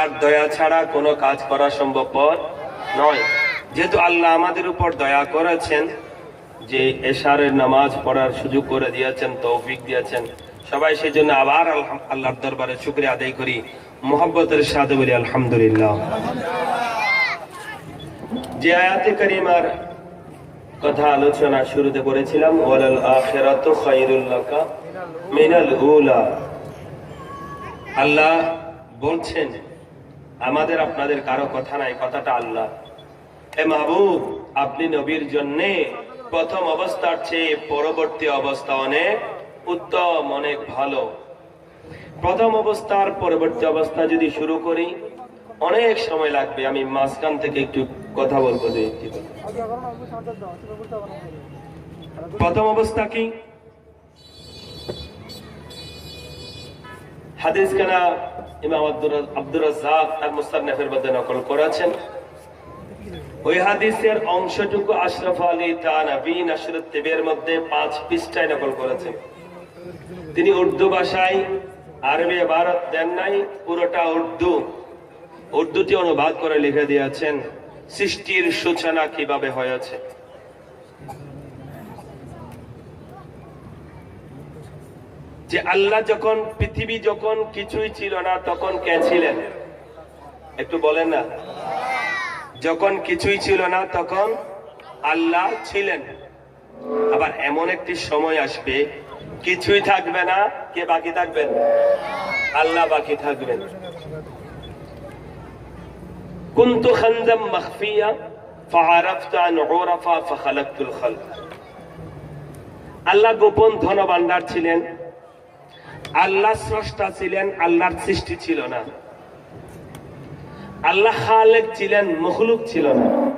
আল্লাহর দয়া ছাড়া কোনো কাজ করা সম্ভবপর নয়। যেহেতু আল্লাহ আমাদের উপর দয়া করেছেন যে এশারের নামাজ পড়ার সুযোগ করে দিয়েছেন, তৌফিক দিয়েছেন, সবাই সেই জন্য আবার আল্লাহর দরবারে শুক্রিয়া আদায় করি। মোহাম্মতের সাথে বলি, আলহামদুলিল্লাহ। যে আয়াতে করিমার কথা আলোচনা শুরুতে করেছিলাম ওয়ালাল আখিরাতু খায়রুল লাকা মিনাল উলা। আল্লাহ বলছেন আমাদের আপনাদের কারও কথা নাই, কথাটা আল্লাহ। হে মাহবুব, আপনি নবীর জন্যে প্রথম অবস্থার চেয়ে পরবর্তী অবস্থা অনেক উত্তম, অনেক ভালো। প্রথম অবস্থার পরবর্তী অবস্থা যদি শুরু করি, অনেক সময় লাগবে। আমি মাঝখান থেকে একটু কথা বলব প্রথম অবস্থা কি? হাদিস কানা ইমাম আব্দুর রাজ্জাক তার মুস্তানফের মধ্যে নকল করেছেন। ওই হাদিসের অংশটুকু আশরাফ আলী তানাবী নাসরুত তিবের মধ্যে পাঁচ পৃষ্ঠায় নকল করেছেন। তিনি উর্দু ভাষায়, আরবি ভারত দেন নাই, পুরোটা উর্দু। উর্দুটি অনুবাদ করে লিখে দিয়েছেন, সৃষ্টির সূচনা কীভাবে হয়েছে? যে আল্লাহ যখন পৃথিবী যখন কিছুই ছিল না তখন কে ছিলেন একটু বলেন না যখন কিছুই ছিল না তখন আল্লাহ ছিলেন আবার এমন একটি সময় আসবে কিছুই থাকবে না কে বাকি থাকবেন আল্লাহ বাকি থাকবেন كنت خنزا مخفيا فعرفت أن عرف فخلقت الخلق আল্লাহ গোপন ধন ভান্ডার ছিলেন আল্লাহ স্রষ্টা ছিলেন, আল্লাহর সৃষ্টি ছিল না। আল্লাহ খালেক ছিলেন, মখলুক ছিল না।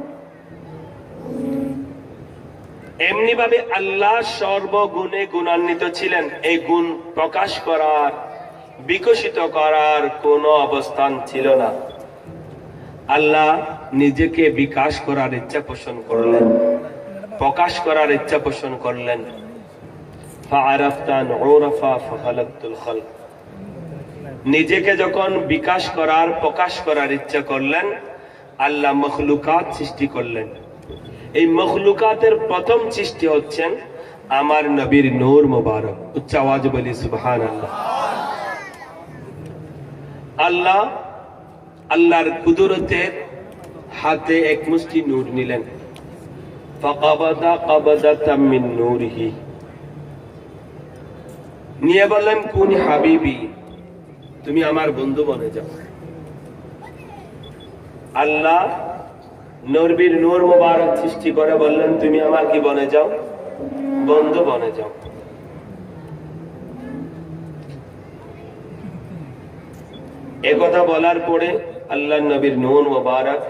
এমনি ভাবে আল্লাহ সর্বগুণে গুণান্বিত ছিলেন। এই গুণ প্রকাশ করার, বিকশিত করার কোনো অবস্থান ছিল না। আল্লাহ নিজেকে বিকাশ করার ইচ্ছা পোষণ করলেন। প্রকাশ করার ইচ্ছা পোষণ করলেন। নিজেকে যখন বিকাশ করার, প্রকাশ করার ইচ্ছা করলেন, আল্লাহ মখলুকাত সৃষ্টি করলেন। এই মখলুকাতের প্রথম সৃষ্টি হচ্ছেন আমার নবীর নূর মোবারক। উচ্চাওয়াজ বলি সুবহান আল্লাহ আল্লাহ, আল্লাহর কুদরতের হাতে এক মুষ্টি নূর নিলেন। ফাকাবাদা কাবাদাতাম মিন নূরিহি। নিয়ে বললেন, কোন হাবিবি, তুমি আমার বন্ধু বনে যাও। আল্লাহ নরবির নূর মোবারক সৃষ্টি করে বললেন, তুমি আমার কি বনে যাও? বন্ধু বনে যাও। একথা বলার পরে আল্লাহ নবীর নূর মোবারক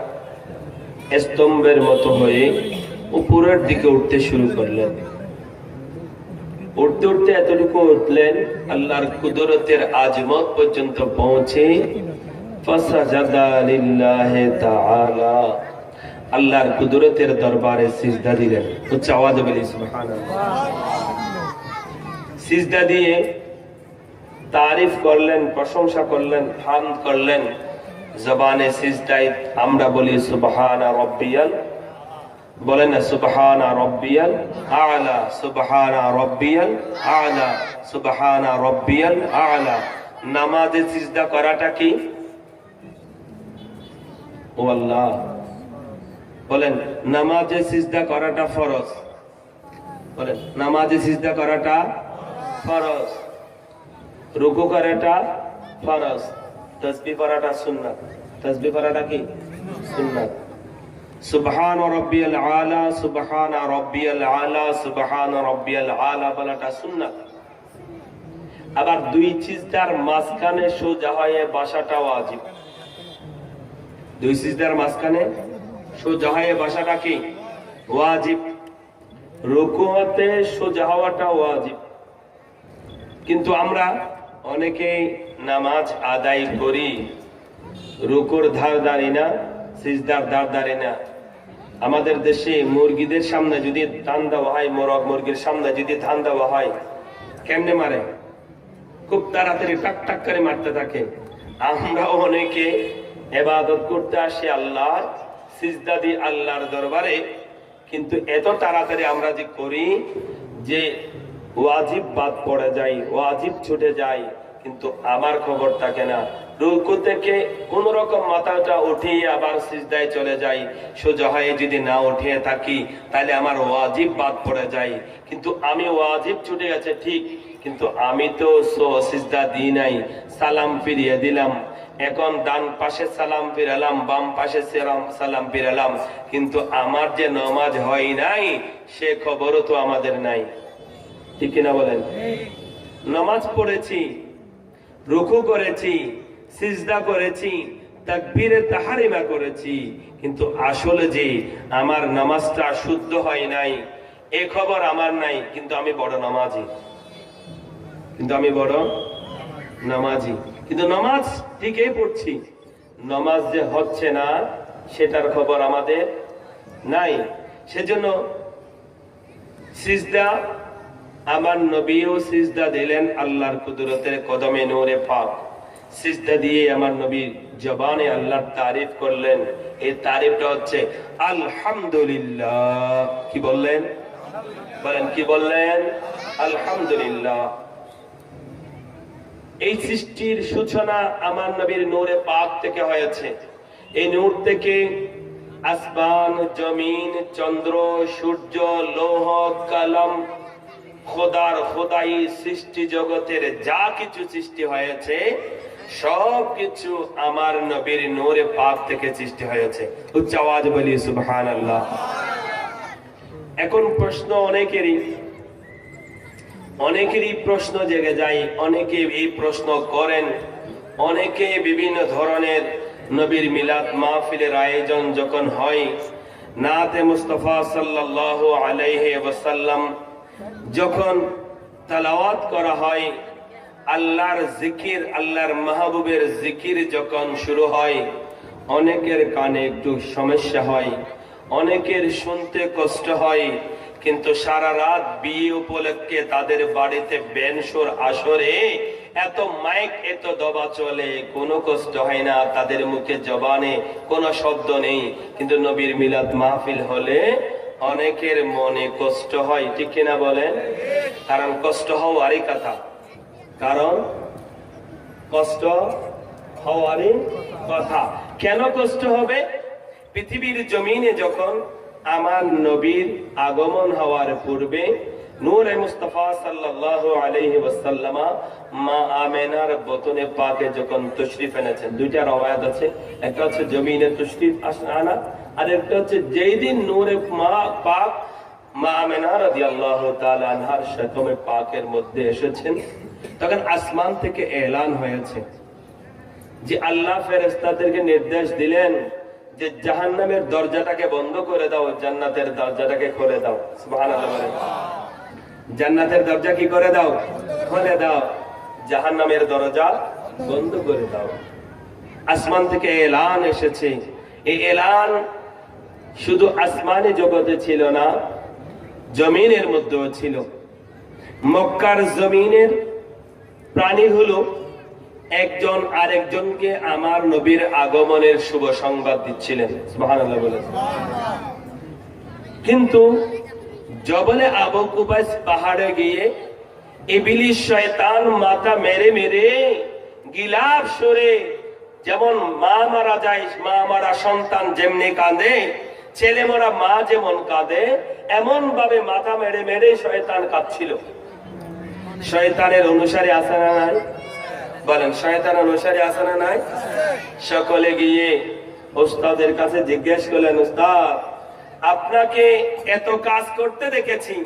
স্তম্ভের মতো হয়ে উপরের দিকে উঠতে শুরু করলেন। উঠতে উঠতে এতটুকু উঠলেন, আল্লাহর কুদরতের আজমত পর্যন্ত পৌঁছে। আল্লাহর কুদরতের দরবারে সিজদা দিলেন। সিজদা দিয়ে তারিফ করলেন, প্রশংসা করলেন ফান করলেন। জবানে সিজদাই আমরা বলি, সুবহানা বলেন না, সুবহানা রব্বিয়াল আলা, সুবহানা রব্বিয়াল আলা, সুবহানা রব্বিয়াল আলা। নামাজে সিজদা করাটা কি? ও আল্লাহ। বলেন, নামাজে সিজদা করাটা ফরজ। বলেন, নামাজে সিজদা করাটা ফরজ। রুকু করাটা ফরজ। তসবি পড়াটা সুন্নাত। তসবি পড়াটা কি? সুন্নাত। সুবহান রব্বিয়াল আলা, সুবহান রব্বিয়াল আলা, সুবহান রব্বিয়াল আলা বলাটা সুন্নাত। আবার দুই সিজদার মাঝখানে সোজা হয়ে বসাটা ওয়াজিব দুই সিজদার মাঝখানে সোজা হয়ে বসাটা কি? ওয়াজিব। রুকুতে সোজা হওয়াটা ওয়াজিব। কিন্তু আমরা অনেকেই নামাজ আদায় করি। রুকুর ধার দাঁড়ি না, সিজদার ধার দাঁড়ি না। আমাদের দেশে মুরগিদের সামনে যদি ধান দেওয়া হয়, মোরগ মুরগির সামনে যদি ধান দেওয়া হয়, কেমনে মারে? খুব তাড়াতাড়ি টাক টাক করে মারতে থাকে। আমরা অনেকে এবাদত করতে আসি আল্লাহ সিজদা দি আল্লাহর দরবারে, কিন্তু এত তাড়াতাড়ি আমরা যে করি যে ওয়াজিব বাদ পড়ে যাই ওয়াজিব ছুটে যাই কিন্তু আমার খবর থাকে না। রুকু থেকে কোন রকম মাথাটা উঠিয়ে আবার সিজদায় চলে যাই। সোজা হয়ে যদি না উঠিয়ে থাকি তাহলে আমার ওয়াজিব বাদ পড়ে যায়। কিন্তু আমি ওয়াজিব ছুটে গেছে ঠিক। কিন্তু আমি তো সিজদা দিই নাই সালাম ফিরিয়ে দিলাম। এখন ডান পাশে সালাম ফিরালাম বাম পাশে সেরাম সালাম ফিরালাম। কিন্তু আমার যে নমাজ হয় নাই সে খবরও তো আমাদের নাই। ঠিক কিনা বলেন? নমাজ পড়েছি রুকু করেছি সিজদা করেছি, তাকবীরে তাহারিমা করেছি। কিন্তু আসলে যে আমার নামাজটা শুদ্ধ হয় নাই, এ খবর আমার নাই, কিন্তু আমি বড় নামাজি। কিন্তু আমি বড় নামাজি। কিন্তু নামাজ ঠিকই পড়ছি। নামাজ যে হচ্ছে না, সেটার খবর আমাদের নাই। সেজন্য সিজদা, আমার নবীও সিজদা দিলেন আল্লাহর কুদরতের কদমে নূরে পাক। সিজদা দিয়ে আমার নবী জবানে আল্লাহর তারিফ করলেন। এই তারিফটা হচ্ছে আলহামদুলিল্লাহ। কি বললেন? বলেন, কি বললেন? আলহামদুলিল্লাহ। এই সৃষ্টির সূচনা আমার নবীর নূরে পাক থেকে হয়েছে। এই নূর থেকে আসমান, জমিন, চন্দ্র, সূর্য, লৌহ, কলম, খোদার খোদাই সৃষ্টি জগতের যা কিছু সৃষ্টি হয়েছে সব কিছু আমার নবীর নূরে পাক থেকে সৃষ্টি হয়েছে। উচ্চ আওয়াজ বলি সুবহান আল্লাহ এখন প্রশ্ন অনেকেরই অনেকেরই প্রশ্ন জেগে যায়, অনেকে এই প্রশ্ন করেন, অনেকে বিভিন্ন ধরনের নবীর মিলাদ মাহফিলের আয়োজন যখন হয়, নাতে মুস্তফা সাল্লাল্লাহু আলাইহি ওয়াসাল্লাম যখন তালাওয়াত করা হয় আল্লাহর জিকির, আল্লাহর মাহবুবের জিকির যখন শুরু হয়, অনেকের কানে একটু সমস্যা হয়, অনেকের শুনতে কষ্ট হয়, কিন্তু সারা রাত বিয়ে উপলক্ষে তাদের বাড়িতে বেনসুর আসরে এত মাইক, এত দবা চলে, কোনো কষ্ট হয় না, তাদের মুখে জবানে কোনো শব্দ নেই, কিন্তু নবীর মিলাদ মাহফিল হলে অনেকের মনে কষ্ট হয়, ঠিক কিনা বলেন? কারণ কষ্ট হওয়ারই কথা। কারণ কষ্ট হওয়ারই কথা। কেন কষ্ট হবে? পৃথিবীর জমিনে যখন আমার নবীর আগমন হওয়ার পূর্বে মুস্তাফা মা আমেনার বতনে পাকে যখন আছে। একটা হচ্ছে জমিনে আর একটা হচ্ছে যেই দিন নূরে মা, পাক মা পাকের মধ্যে এসেছেন তখন আসমান থেকে এলান হয়েছে যে আল্লাহ ফেরেস্তাদেরকে নির্দেশ দিলেন যে জাহান্নামের দরজাটাকে বন্ধ করে দাও, জান্নাতের দরজাটাকে খুলে দাও। জান্নাতের দরজা কি করে দাও? খুলে দাও। জাহান্নামের দরজা বন্ধ করে দাও। আসমান থেকে এলান এসেছে। এই এলান শুধু আসমানি জগতে ছিল না, জমিনের মধ্যেও ছিল। মক্কার জমিনের প্রাণী হলো একজন আরেকজনকে আমার নবীর আগমনের শুভ সংবাদ দিচ্ছিলেন। কিন্তু জবলে আবু কুবাইস পাহাড়ে গিয়ে শয়তান মাথা মেরে মেরে গিলাপ সরে যেমন মা মারা যায়, মা মারা সন্তান যেমনি কাঁদে, ছেলে মরা মা যেমন কাঁদে এমন ভাবে মাথা মেরে মেরে শয়তান কাঁদছিল। শয়তানের অনুসারে আসে না নাই? বলেন শয়তান অনুসারে আসে না নাই? সকলে গিয়ে ওস্তাদের কাছে জিজ্ঞেস করলেন উস্তাদ আপনাকে এত কাজ করতে দেখেছি।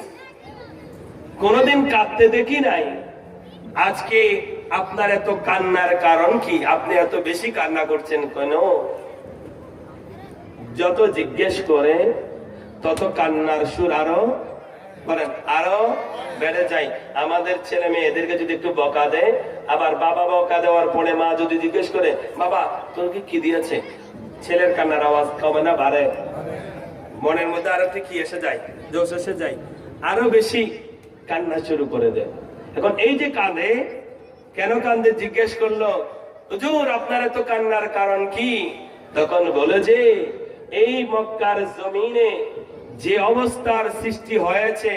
কোনদিন কাঁদতে দেখি নাই? আজকে আপনার এত কান্নার কারণ কি? আপনি এত বেশি কান্না করছেন কেন? যত জিজ্ঞেস করে, তত কান্নার সুর আরও বলেন, আরও বেড়ে যায়। আমাদের ছেলে মেয়ে এদেরকে যদি একটু বকা দেয়, আবার বাবা বকা দেওয়ার পরে মা যদি জিজ্ঞেস করে, বাবা তোকে কি দিয়েছে ছেলের কান্নার আওয়াজ কমে না, বাড়ে। মনের মধ্যে আরও কি এসে যায় জোশ এসে যায়। আরও বেশি কান্না শুরু করে দেয়। এখন এই যে কাঁদে, কেন কান্দে জিজ্ঞেস করল, হুজুর, আপনার তো কান্নার কারণ কি? তখন বলে যে, এই মক্কার জমিনে যে অবস্থার সৃষ্টি হয়েছে,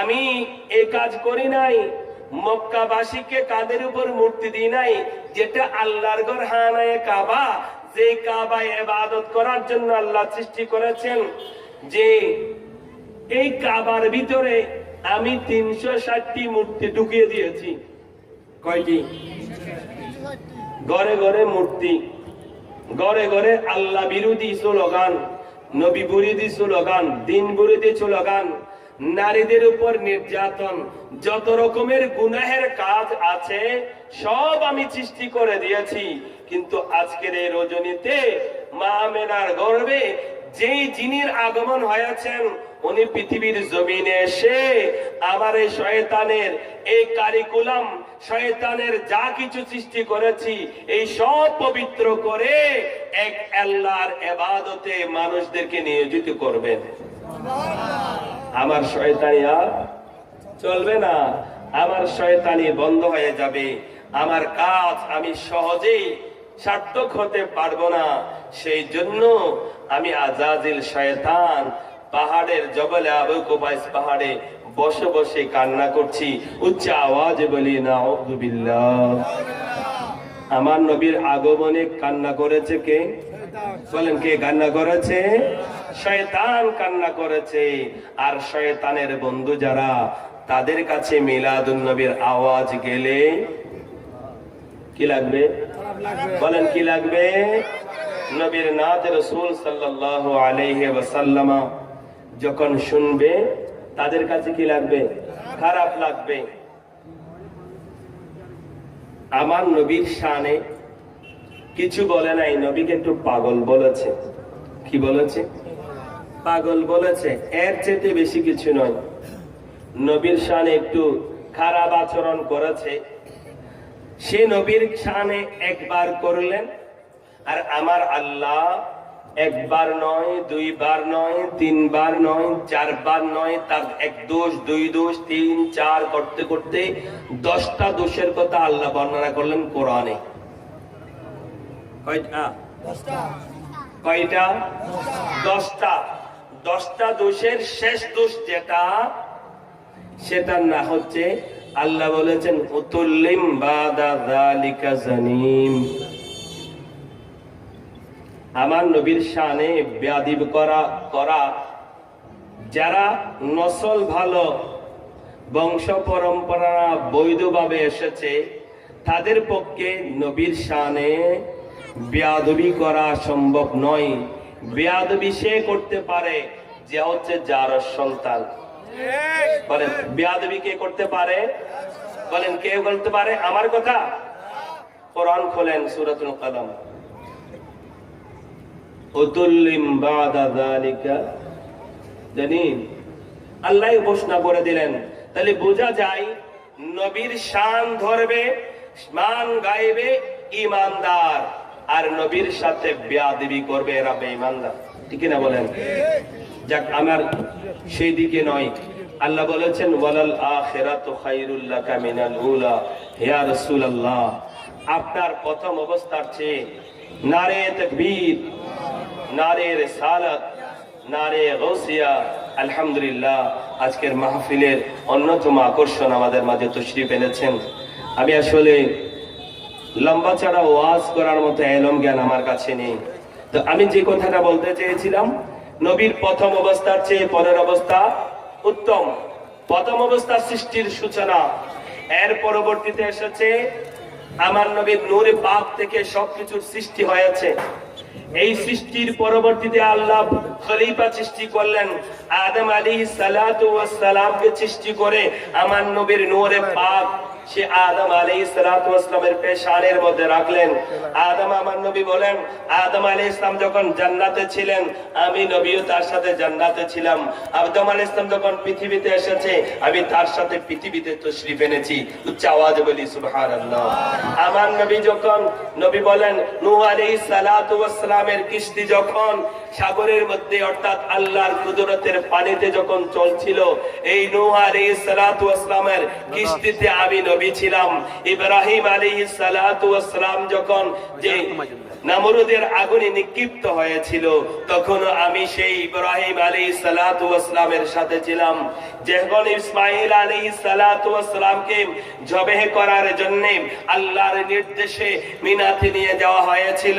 আমি এ কাজ করি নাই। মক্কাবাসীকে কাদের উপর মূর্তি দিই নাই, যেটা আল্লাহর ঘর হানায় কাবা, যে কাবায় এবাদত করার জন্য আল্লাহ সৃষ্টি করেছেন, যে এই কাবার ভিতরে আমি তিনশো ষাটটি মূর্তি ঢুকিয়ে দিয়েছি। কয়টি? ঘরে ঘরে মূর্তি ঘরে ঘরে আল্লাহ বিরোধী স্লোগান। নবী বুড়ি বিরোধী লগান দিন বুড়ি বিরোধী লগান নারীদের উপর নির্যাতন, যত রকমের গুনাহের কাজ আছে, সব আমি সৃষ্টি করে দিয়েছি। কিন্তু আজকের এই রজনীতে মা মেনার গর্বে যেই জিনির আগমন হয়েছেন উনি পৃথিবীর জমিনে এসে আমার এই শয়তানের, এই কারিকুলাম শয়তানের যা কিছু সৃষ্টি করেছি, এই সব পবিত্র করে এক আল্লাহর এবাদতে মানুষদেরকে নিয়োজিত করবেন। আমার শয়তানি আর চলবে না। আমার শয়তানি বন্ধ হয়ে যাবে। আমার কাজ আমি সহজেই সার্থক হতে পারব না। সেই জন্য আমি আজাজিল শয়তান পাহাড়ের জবলে আবু কুবাইস পাহাড়ে বসে বসে কান্না করছি। উচ্চ আওয়াজে বলি না আমার নবীর আগমনে কান্না করেছে কে? বলেন, কে কান্না করেছে? শয়তান কান্না করেছে। আর শয়তানের বন্ধু যারা, তাদের কাছে মিলাদুন নবীর আওয়াজ গেলে কি লাগবে? বলেন, কি লাগবে? নবীর নাথ রসুল সাল্লাল্লাহু আলাইহি ওয়াসাল্লামা যখন শুনবে, তাদের কাছে কি লাগবে? খারাপ লাগবে। আমার নবীর শানে কিছু বলে নাই। নবীকে একটু পাগল বলেছে। কি বলেছে? পাগল বলেছে। এর চেয়ে বেশি কিছু নয়। নবীর শানে একটু খারাপ আচরণ করেছে। সে নবীর শানে একবার করলেন, আর আমার আল্লাহ একবার নয় দুইবার নয় তিনবার নয় চারবার নয় তার এক দোষ দুই দোষ তিন চার করতে করতে দশটা দোষের কথা আল্লাহ বর্ণনা করলেন কোরআনে। কয়টা? কয়টা? দশটা। দশটা। দোষের শেষ দোষ যেটা সেটার না হচ্ছে আল্লাহ বলেছেন উতুল্লিম বাদা জানিম। আমার নবীর শানে ব্যাধিব করা করা। যারা নসল ভালো বংশ পরম্পরা বৈধভাবে এসেছে, তাদের পক্ষে নবীর শানে বেয়াদবি করা সম্ভব নয়। বেয়াদবি সে করতে পারে যে হচ্ছে যার সন্তান। বলেন, বেয়াদবি কে করতে পারে? বলেন, কে বলতে পারে? আমার কথা? কোরআন খোলেন সুরাতুল কদম উতুল্লিম বাদা যালিকা জানিন আল্লাহ ঘোষণা করে দিলেন। তাহলে বোঝা যায়, নবীর শান ধরবে, মান গাইবে ইমানদার, আর নবীর সাথে করবে এরা বেঈমানদার ঠিক না বলেন? যাক, আমার সেই দিকে নয়। আল্লাহ বলেছেন, ওয়ালাল আখিরাতু মিনাল উলা। ইয়া রাসূলুল্লাহ, আপনার প্রথম অবস্থার চেয়ে নারে তাকবীর নারে রেসালাত নারে গৌসিয়া, আলহামদুলিল্লাহ, আজকের মাহফিলের অন্যতম আকর্ষণ আমাদের মাঝে তশরিফ এনেছেন। আমি আসলে লম্বা ছাড়া ওয়াজ করার মতো এলম জ্ঞান আমার কাছে নেই। তো আমি যে কথাটা বলতে চেয়েছিলাম, নবীর প্রথম অবস্থার চেয়ে পরের অবস্থা উত্তম। প্রথম অবস্থা সৃষ্টির সূচনা। এর পরবর্তীতে এসেছে, আমার নবীর নূরে পাক থেকে সবকিছুর সৃষ্টি হয়েছে। এই সৃষ্টির পরবর্তীতে আল্লাহ খলিফা সৃষ্টি করলেন। আদম আলী সালাত সালামকে সৃষ্টি করে আমার নবীর নোরে পাক সে আদম আলী সালামের পেশানের মধ্যে রাখলেন। আদম আমার নবী বলেন, আদম আলী ইসলাম যখন জান্নাতে ছিলেন, আমি নবীও তার সাথে জান্নাতে ছিলাম। আদম আলী ইসলাম যখন পৃথিবীতে এসেছে, আমি তার সাথে পৃথিবীতে তশরিফ এনেছি। উচ্চ আওয়াজ বলি, সুবহানাল্লাহ। আমার নবী যখন, নবী বলেন, নূহ আলাইহিস সালাতু ওয়াস সালামের কিস্তি যখন সাগরের মধ্যে, অর্থাৎ আল্লাহর কুদরতের পানিতে যখন চলছিল, এই নূহ আলাইহিস সালাতু ওয়াস সালামের কিস্তিতে আমি নবী ছিলাম। ইব্রাহিম আলী সালাম যখন যে নামরুদের আগুনে নিক্ষিপ্ত হয়েছিল, তখন আমি সেই ইব্রাহিম আলী সালামের সাথে ছিলাম। যখন ইসমাইল আলী সালামকে জবেহ করার জন্য আল্লাহর নির্দেশে মিনাতে নিয়ে যাওয়া হয়েছিল।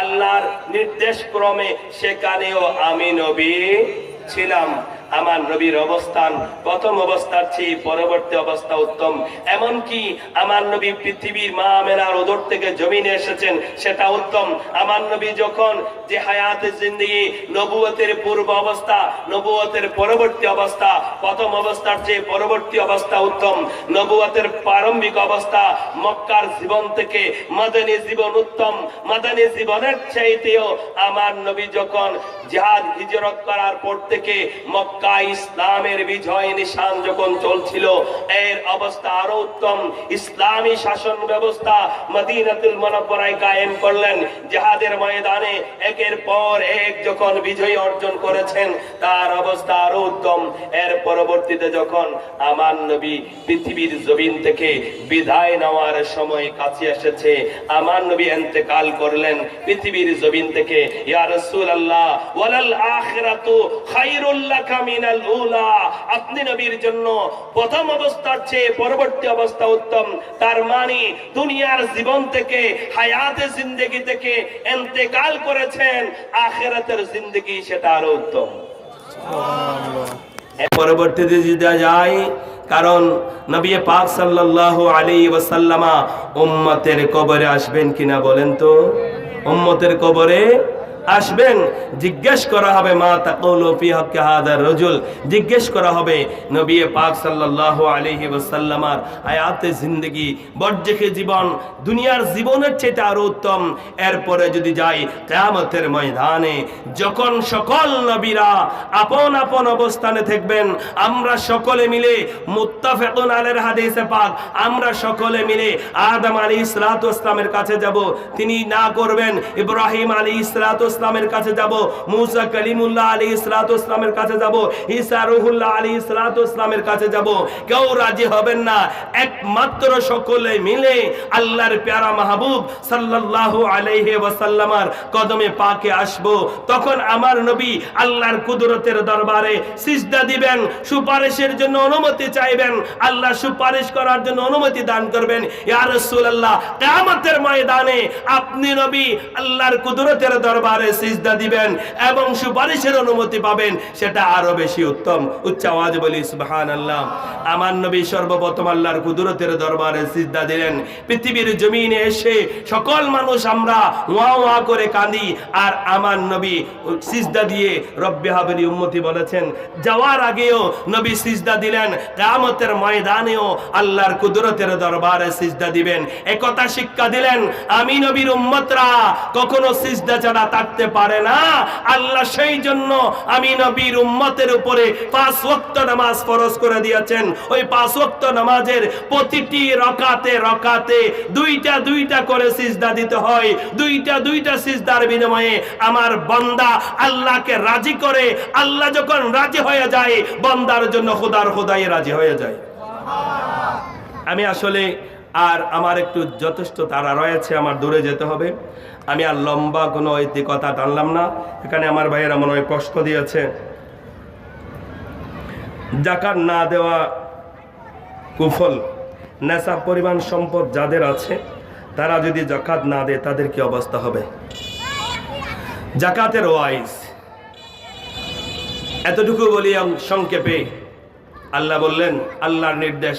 আল্লাহর নির্দেশ ক্রমে সেখানেও আমি নবী ছিলাম। আমার নবীর অবস্থান। প্রথম অবস্থার চেয়ে পরবর্তী অবস্থা উত্তম। এমনকি আমার নবী পৃথিবীর মা মেনার ওদর থেকে জমিনে এসেছেন, সেটা উত্তম। আমার নবী যখন যে হায়াতে জিন্দিগি, নবুয়তের পূর্ব অবস্থা, নবুয়তের পরবর্তী অবস্থা, প্রথম অবস্থার চেয়ে পরবর্তী অবস্থা উত্তম। নবুয়তের প্রারম্ভিক অবস্থা মক্কার জীবন থেকে মাদানী জীবন উত্তম। মাদানী জীবনের চাইতেও আমার নবী যখন জিহাদ হিজরত করার পর থেকে মক্কা ইসলামের বিজয় নিশান যখন চলছিল, এর অবস্থা আরও উত্তম। ইসলামী শাসন ব্যবস্থা মদিনাতুল মুনাওয়ারায় কায়েম করলেন। জিহাদের ময়দানে একের পর এক যখন বিজয় অর্জন করেছেন, তার অবস্থা আরও উত্তম। এর পরবর্তীতে যখন আমার নবী পৃথিবীর জমিন থেকে বিদায় নেওয়ার সময় কাছে এসেছে, আমার নবী এন্তেকাল করলেন পৃথিবীর জমিন থেকে, ইয়া রাসূলুল্লাহ, ওয়ালাল আখিরাতু খায়রুল লাকা মিনাল উলা। আপনি নবীর জন্য প্রথম অবস্থার চেয়ে পরবর্তী অবস্থা উত্তম। তার মানে দুনিয়ার জীবন থেকে, হায়াতে থেকে এন্তেকাল করেছেন, আখিরাতের সেটা আরও উত্তম। পরবর্তীতে যদি কারণ নবী পাক সাল্লাল্লাহু ওয়াসাল্লামা উম্মতের কবরে আসবেন কিনা বলেন তো? উম্মতের কবরে আসবেন, জিজ্ঞেস করা হবে, মা তাকুলু ফি হাক্কি হাদার রাজুল? জিজ্ঞেস করা হবে, নবী পাক সাল্লাল্লাহু আলাইহি ওয়াসাল্লামার হায়াতে জিন্দেগি বর্জেকে জীবন, দুনিয়ার জীবনের চেয়ে আরও উত্তম। এরপরে যদি যাই, কিয়ামতের ময়দানে যখন সকল নবীরা আপন আপন অবস্থানে থাকবেন, আমরা সকলে মিলে, মুত্তাফিকুন আলাইহির হাদিসে পাক, আমরা সকলে মিলে আদম আলাইহিস সালাতু ওয়াসসালামের কাছে যাব। তিনি না করবেন, ইব্রাহিম আলাইহিস সালাতু ওয়াসসালামের কাছে যাব, মুসা কালিমুল্লাহ আলাইহিস সালাতু ওয়াসসালামের কাছে যাব, ঈসা রুহুল্লাহ আলাইহিস সালাতু ওয়াসসালামের কাছে যাব। কেউ রাজি হবেন না, একমাত্র সকলে মিলে আল্লাহর প্যারা মাহবুব সাল্লাল্লাহু আলাইহি ওয়াসাল্লামার কদমে পাকে আসব। তখন আমার নবী আল্লাহর কুদরতের দরবারে সিজদা দিবেন, সুপারিশের জন্য অনুমতি চাইবেন, আল্লাহ সুপারিশ করার জন্য অনুমতি দান করবেন। ইয়া রাসূলুল্লাহ, কিয়ামতের ময়দানে আপনি নবী আল্লাহর কুদরতের দরবারে সিজদা দিবেন এবং সুপারিশের অনুমতি পাবেন, সেটা আরও বেশি উত্তম। উচ্চ আওয়াজ বলি, সুবহানাল্লাহ। আমার নবী সর্বপ্রথম আল্লাহর কুদরতের দরবারে সিজদা দিলেন। পৃথিবীর জমিনে এসে সকল মানুষ আমরা ওয়া ওয়া করে কাঁদি, আর আমার নবী সিজদা দিয়ে রব্বে হাবেলি উম্মতি বলেছেন। যাওয়ার আগেও নবী সিজদা দিলেন, কিয়ামতের ময়দানেও আল্লাহর কুদরতের দরবারে সিজদা দিবেন। একথা শিক্ষা দিলেন, আমি নবীর উম্মতরা কখনো সিজদা ছাড়া থাকতে পারে না। আল্লাহ সেই জন্য আমি নবীর উম্মতের উপরে পাঁচ ওয়াক্ত নামাজ ফরজ করে দিয়েছেন। ওই পাঁচ ওয়াক্ত নামাজের প্রতিটি রকাতে রকাতে দুইটা দুইটা করে সিজদা দিতে হয়। দুইটা দুইটা সিজদার বিনিময়ে আমার বান্দা আল্লাহকে রাজি করে। আল্লাহ যখন রাজি হয়ে যায়, বান্দার জন্য খোদার খোদাই রাজি হয়ে যায়। আমি আসলে আর আমার একটু যথেষ্ট তারা রয়েছে, আমার দূরে যেতে হবে। আমি আর লম্বা কোনো এতে কথা টানলাম না। এখানে আমার ভাইয়েরা মনে হয় প্রশ্ন দিয়েছে। জাকাত না দেওয়া কুফল, নেশা, পরিমাণ সম্পদ যাদের আছে, তারা যদি জাকাত না দেয়, তাদের কি অবস্থা হবে? জাকাতের ওয়াইজ। এতটুকু বলি সংক্ষেপে। আল্লাহ বললেন, আল্লাহর নির্দেশ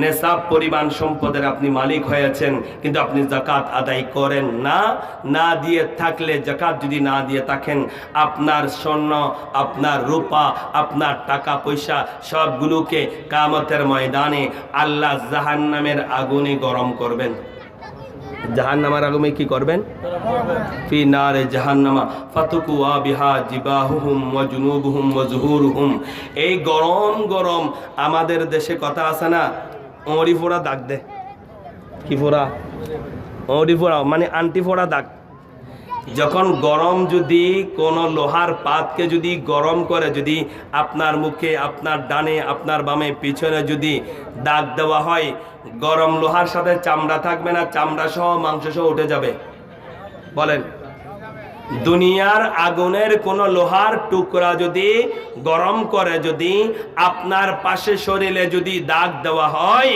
নেশাব পরিমাণ সম্পদের আপনি মালিক হয়েছেন, কিন্তু আপনি জাকাত আদায় করেন না। না দিয়ে থাকলে জাকাত যদি না দিয়ে থাকেন, আপনার স্বর্ণ, আপনার রূপা, আপনার টাকা পয়সা সবগুলোকে কামতের ময়দানে আল্লাহ জাহান্নামের আগুনে গরম করবেন। জাহান্নামার আগুনে কি করবেন? ফি নারে জাহান্নামা ফাতুকুয়া বিহা জিবাহুহুম ওয়া জুনুবুহুম ওয়া এই গরম গরম আমাদের দেশে কথা আছে না? অঁড়ি ফোড়া দাগ দে। কি ফোড়া অঁড়ি ফোড়া মানে আন্টি ফোড়া দাগ। যখন গরম যদি কোনো লোহার পাতকে যদি গরম করে যদি আপনার মুখে আপনার ডানে আপনার বামে, পিছনে যদি দাগ দেওয়া হয় গরম লোহার সাথে চামড়া থাকবে না চামড়া সহ মাংস সহ উঠে যাবে। বলেন। দুনিয়ার আগুনের কোন লোহার টুকরা যদি গরম করে, যদি আপনার পাশে শরীরে যদি দাগ দেওয়া হয়,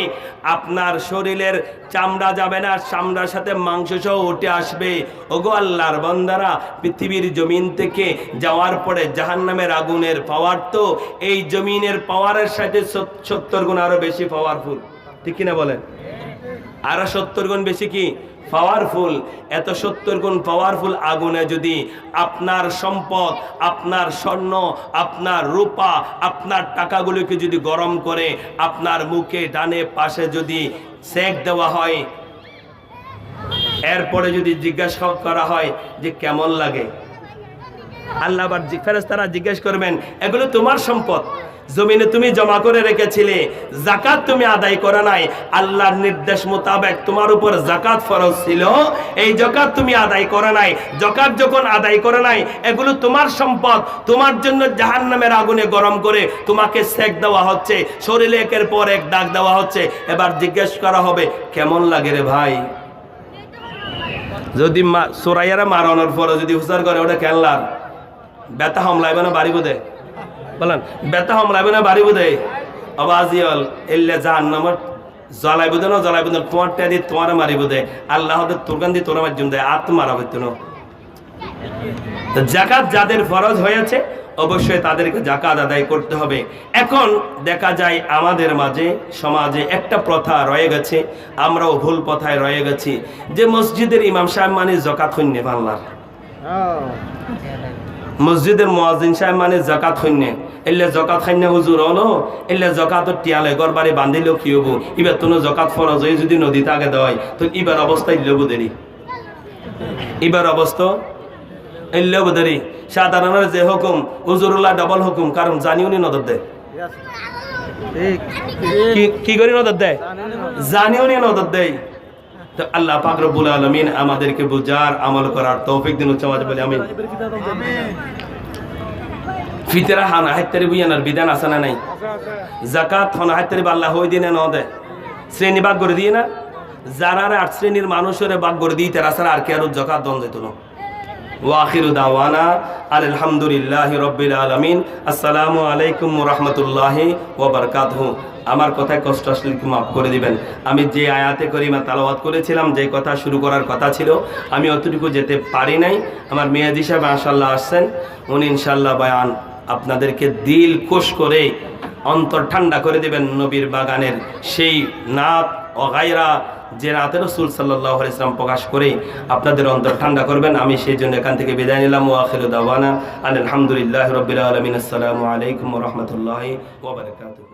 আপনার শরীরের চামড়া যাবে না, চামড়ার সাথে মাংস সহ উঠে আসবে। ওগো আল্লাহর বন্দারা, পৃথিবীর জমিন থেকে যাওয়ার পরে জাহান্নামের আগুনের পাওয়ার তো এই জমিনের পাওয়ারের সাথে সত্তর গুণ আরও বেশি পাওয়ারফুল ঠিক কিনা বলেন? আরও সত্তর গুণ বেশি কি? পাওয়ারফুল এত সত্তর গুণ পাওয়ারফুল আগুনে যদি আপনার সম্পদ, আপনার স্বর্ণ, আপনার রূপা, আপনার টাকাগুলোকে যদি গরম করে, আপনার মুখে ডানে পাশে যদি সেক দেওয়া হয়, এরপরে যদি জিজ্ঞাসা করা হয় যে কেমন লাগে? আল্লাহ আবার ফেরেস্তারা জিজ্ঞেস করবেন, এগুলো তোমার সম্পদ। জমিনে তুমি জমা করে রেখেছিলে জাকাত তুমি আদায় করে নাই। আল্লাহর নির্দেশ মোতাবেক তোমার উপর জাকাত ফরজ ছিল। এই জাকাত তুমি আদায় করে নাই। জাকাত যখন আদায় করে নাই, এগুলো তোমার সম্পদ। তোমার জন্য জাহান্নামের আগুনে গরম করে তোমাকে সেক দেওয়া হচ্ছে। শরীরে একের পর এক দাগ দেওয়া হচ্ছে। এবার জিজ্ঞেস করা হবে, কেমন লাগে রে ভাই? যদি সোরাইয়ারা মারানোর পরে যদি হুসার করে, ওটা কেনলার? ব্যথা হামলাইবে না বাড়ি বোধে বলেন বেতা হামলাইবে না বাড়ি বোধে। অবাজিয়ল এল্লে জাহান নামর জ্বলাই বুধে না জ্বলাই বুধে তোমার টেদি তোমার মারি বোধে। আল্লাহ তোর গান দিয়ে তোর মাধ্যম দেয় আর তো মারা হইতো না। জাকাত যাদের ফরজ হয়েছে অবশ্যই তাদেরকে জাকাত আদায় করতে হবে। এখন দেখা যায় আমাদের মাঝে সমাজে একটা প্রথা রয়ে গেছে আমরাও ভুল পথায় রয়ে গেছি যে মসজিদের ইমাম সাহেব মানে জকাত শূন্য বাংলার। মসজিদের মোয়াজিন সাহেব মানে জাকাত শূন্য এলে জকাত খান্য হুজুর হলো এলে জকাত টিয়ালে বাড়ি বান্ধিলেও কি হব? এবার তো জকাত ফরজ হয়ে যদি নদীতে আগে দেওয়া হয় তো এবার অবস্থায় লবু দেরি। এবার অবস্থা? এল্লেও দেরি। সাধারণের যে হুকুম হুজুরুল্লাহ ডবল হুকুম কারণ জানিও নি নদর দেয়। কি- করি নদর দেয়? জানিও নি নদর দেয়। তো আল্লাহ পাক রব্বুল আলামিন আমাদেরকে বুঝার আমল করার তৌফিক দিন উচ্চ আওয়াজে বলি আমিন। ফিতরা হানা হাইতারি বুইয়ানার বিধান আছে না নাই? জাকাত হনা হাইতারি আল্লাহ হই দিনে ন দে শ্রেণি ভাগ করে দিয়ে না? যারা আট শ্রেণির মানুষের ভাগ করে দিই তারা ছাড়া আর কে আর জাকাত দন যেত না। ওয়াখিরু দাওয়ানা আলহামদুলিল্লাহি রব্বিল আলামিন। আসসালামু আলাইকুম রাহমাতুল্লাহি ওয়া বারাকাতুহু। আমার কথায় কষ্ট আসলে একটু মাফ করে দিবেন। আমি যে আয়াতে করিমা তালাওয়াত করেছিলাম, যে কথা শুরু করার কথা ছিল, আমি অতটুকু যেতে পারি নাই। আমার মেয়াদি সাহেব মাশাল্লাহ আসছেন, উনি ইনশাল্লাহ বয়ান। আপনাদেরকে দিল কোষ করে, অন্তর ঠান্ডা করে দেবেন নবীর বাগানের সেই নাত অগাইরা যে রাতে রসুল সাল্লাহ ইসলাম প্রকাশ করে আপনাদের অন্তর ঠান্ডা করবেন। আমি সেই জন্য এখান থেকে বিদায় নিলাম। ও আখির দাওয়ানা আলহামদুলিল্লাহ রবিলাম আসসালামু আলাইকুম রহমতুল্লাহ ওবরাকাতুহ